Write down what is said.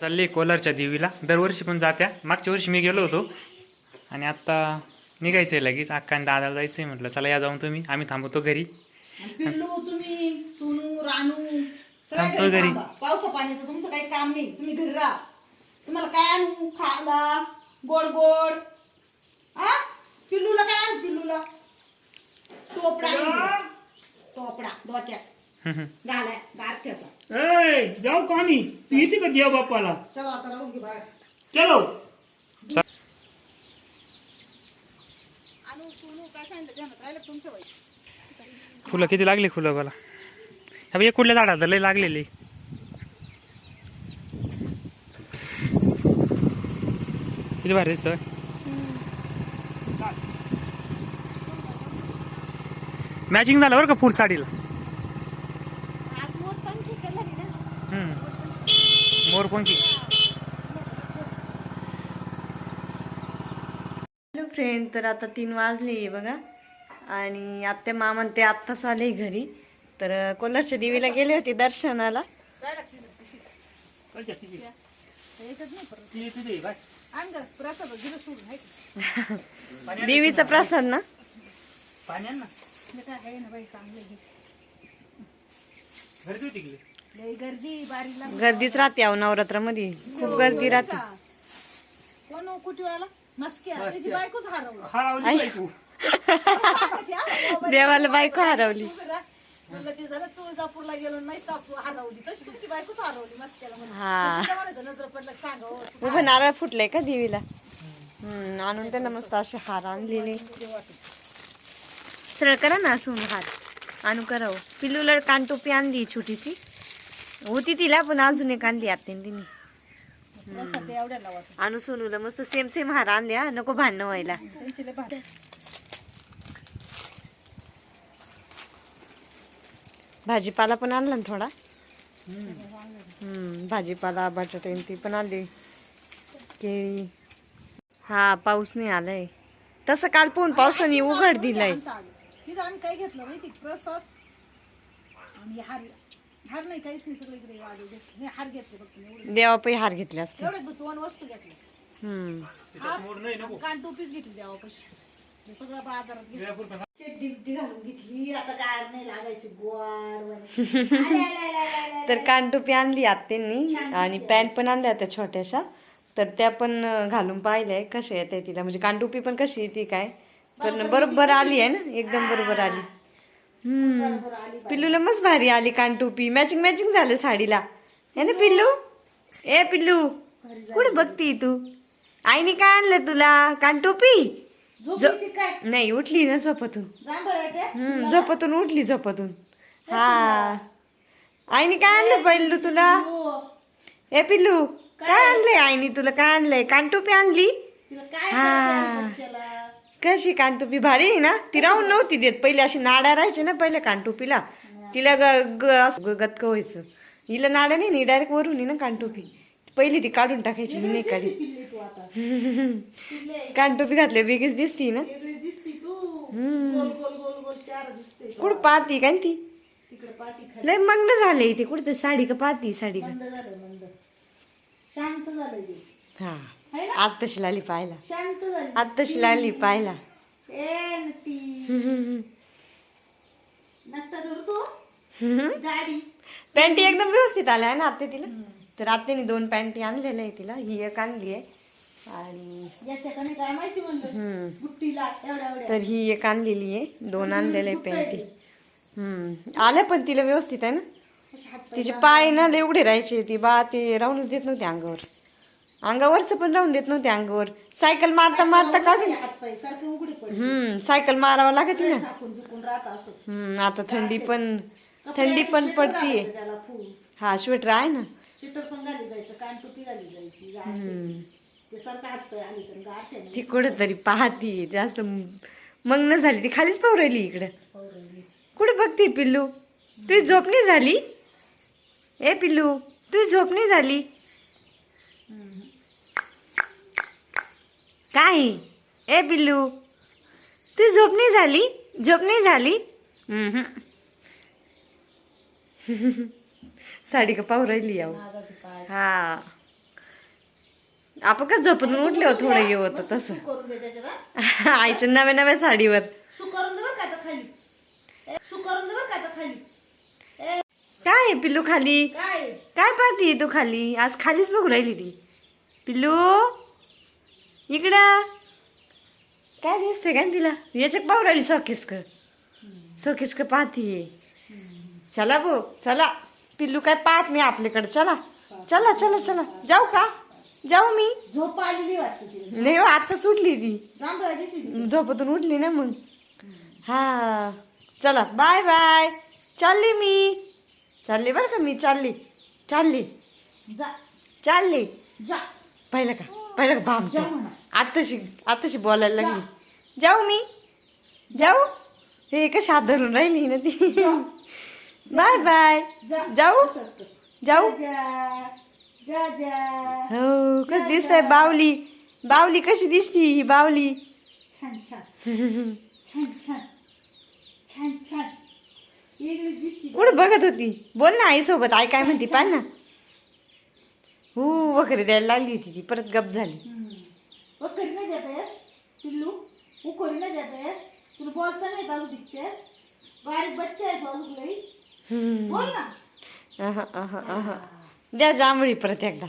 चालले कोलारच्या देवीला. दरवर्षी पण जात्या. मागच्या वर्षी मी गेलो होतो. आणि आता निघायचंय लगेच. अक्का आणि दादाला जायचंय म्हटलं चला या जाऊन तुम्ही. आम्ही थांबवतो घरी. तुम्ही सोनू रानू थांबतो घरी. पावसा पाण्याचं तुमचं काही काम नाही. तुम्ही घरी राहा. तुम्हाला काय आणू? खायला गोड गोड हा पिल्लूला काय आणू? पिल्लूला. टोपडा. टोपडा डोक्यात. घालाय गारठ्याचा ए जाऊ कानी तू येते का देव बाप्पाला? चला आता राहून घे बाहेर. चलो आणू सोनू काय सांगितलं? ध्यानात राहिलं तुमच्या बाई? फुलं किती लागली फुलं मला हा एक कुठल्या झाडाचं लय लागलेली. किती भारी दिसतं मॅचिंग झालं बरं का फुल साडीला आज मोर पंखी केला हम्म. मोरपंखी हॅलो फ्रेंड तर आता तीन वाजले बघा. आणि आत्या मामा ते आत्ताच आले घरी. तर कोल्हारच्या देवीला गेले होते दर्शनाला? देवीचा प्रसाद ना? पाण्यान ना. हे हे. गर्दी बारीला. गर्दीच राहते अहो नवरात्रामध्ये. खूप गर्दी राहते. कोण हो कुटीवाला मस्क्या त्याची बायकोच हरवलं. हरवली बाई तू सांगत या, मोबाईल देवाला बायको हरवली. उभं राहा. म्हणलं ते झालं तुळजापूरला गेलो नाही सासू हरवली. तशी तुमची बायकोच हरवली मस्क्याला म्हणलं. हा. तिच्या म्हणायचं नजर पडलं की सांगा हो. उभं नारळ फुटलंय का देवीला? हम्म आणून त्यांना मस्त असे हार आणलेले. सरळ करा ना असून हार. आणू करावं पिल्लूला कानटोपी आणली छोटीशी. होती तिला पण अजून एक आणली आत्याने तिने. आणू सोनूला मस्त सेम सेम हार आणले हा नको भांडणं व्हायला. भाजीपाला पण आणला ना थोडा? हम्म. भाजीपाला बटाटे ती पण आणली. केळी. हा पाऊस नाही आलाय. तसं काल पण पावसाने उघड दिलाय. आलं. आम्ही काय घेतलं माहिती? प्रसाद हार हार नाही काहीच नाही सगळं इकडे वाढू हे हार घेतले फक्त एवढे देवापायी हार घेतले असते एवढ्यात दोन वस्तू घेतल्या हम्म. हार कान टोपीच घेतली देवापाशी. सगळं बाजारात घेतलं. चड्डी बिड्डी घालून घेतली. आता काय नाही लागायची गोड वाली. आले, आले, आले, आले, आले. तर कानटोपी आणली आत्यांनी आणि पॅन्ट पण आणल्या होत्या छोट्याशा. तर त्या पण अं, घालून पाहिल्याय कशा येते तिला? म्हणजे कानटोपी पण कशी येते काय? पण बरोबर आली आहे ना? एकदम बरोबर आली. हम्म. पिल्लूला मस्त भारी आली कानटोपी मॅचिंग मॅचिंग झालं साडीला. है ना पिल्लू? ए पिल्लू. कुठे बघती तू? आईने काय आणलं तुला? कानटोपी झोप जो- येते काय? नाही उठली ना झोपातून. हम्म झोपातून उठली झोपातून. हा आईने काय आणलं पहिलू तुला. ए पिल्लू काय? आणलंय आईने तुला? काय आणलंय? कानटोपी आणली? तिला काय हा. कशी कानटोपी भारी आहे ना? ती राहून नव्हती देत. पहिले अशी नाड्या राहायचे ना पहिले कानटोपीला तिला ग- ग- गतक व्हायचं. हिला नाड्या नाही डायरेक्ट वरून आहे ना कानटोपी पहिली ती काढून टाकायची ही नाही काढी कानटोपी घातल्या वेगळीच दिसती ना. कुठं पाहती काय ती? लय मग्न झाले ते. कुठं साडी का पाहती साडी का? मंद मंद. शांत झालं हा. आत्ताशी आली पाहायला शांत झाली. आत्ताशी आली पाहायला पॅन्टी एकदम व्यवस्थित आल्या आहे ना आत्ते तिला? तर आत्याने दोन पॅन्टी आणलेल्या आहे तिला. ही एक आणली आहे. आणि तर ही एक आणलेली आहे. दोन आणलेल्या आहे? पॅन्टी. हम्म. आल्या पण तिला व्यवस्थित आहे ना? तिचे पाय ना उघडे राहायचे. ती बा ते राहूनच देत नव्हते अंगावर. अंगावरचं पण राहून देत नव्हते अंगावर. सायकल मारता मारता काढून हम्म सायकल मारावं लागत ना. हम्म आता थंडी पण थंडी पण पडतीये. हा स्वेटर आहे ना. ते कुठं तरी पाहती जास्त मग्न झाली ती खालीच पाहू राहिली इकडं कुठे बघते पिल्लू? तुझी झोप नाही झाली? ए पिल्लू तुझी झोप नाही झाली? काय? ए पिल्लू तुझी झोप नाही झाली? झोप नाही झाली? हम्म. साडी का पाहू राहिली पाय हा. आपण का झोपून उठले हो थोडं हे होतं तसं. आईच्या नव्या नव्या साडीवर. सू करून दे बरं का आता खाली. ए, सू करून दे बरं का आता खाली. काय आहे पिल्लू खाली? काय? काय पाहती तू खाली? आज खालीच बघू राहिली ती. पिल्लू? इकडं. काय दिसते काय तिला याच्यात पाहू राहिली सॉकिस्क सॉकिस्क पाहतीये चला भाऊ चला. पिल्लू काय पाहत नाही आपल्याकडे. चला. चला चला चला. जाऊ का? जाऊ मी. झोप आलेली वाटते नाही आताच उठली ती. झोपतून उठली ना मग. हा. चला. Bye bye. चालली मी. चालली बरं का मी. चालली. चालली. जा. चालली. जा. पाहिलं का? पाहिलं का म्हणा. आताशी आताशी बोलायला लागली. जाऊ मी. जाऊ. हे कशी हात धरून राहिली ना ती. Bye bye. जाऊ. जाऊ. हो कस दिसतंय बावली. बावली कशी दिसती ही बावली? कुठं बघत होती? बोल ना आई सोबत आई काय म्हणते? पाय ना. हो वगैरे द्यायला लागली होती ती परत गप झाली. वो करी नाही जात आहे पिल्लू. करी नाही जात आहे तुला बोलता नाही येत अजून पिक्चर बारीक बच्चा आहे तो अजून लई. बोल ना. अहं, अहं, अहं. द्या जांभळी परत एकदा.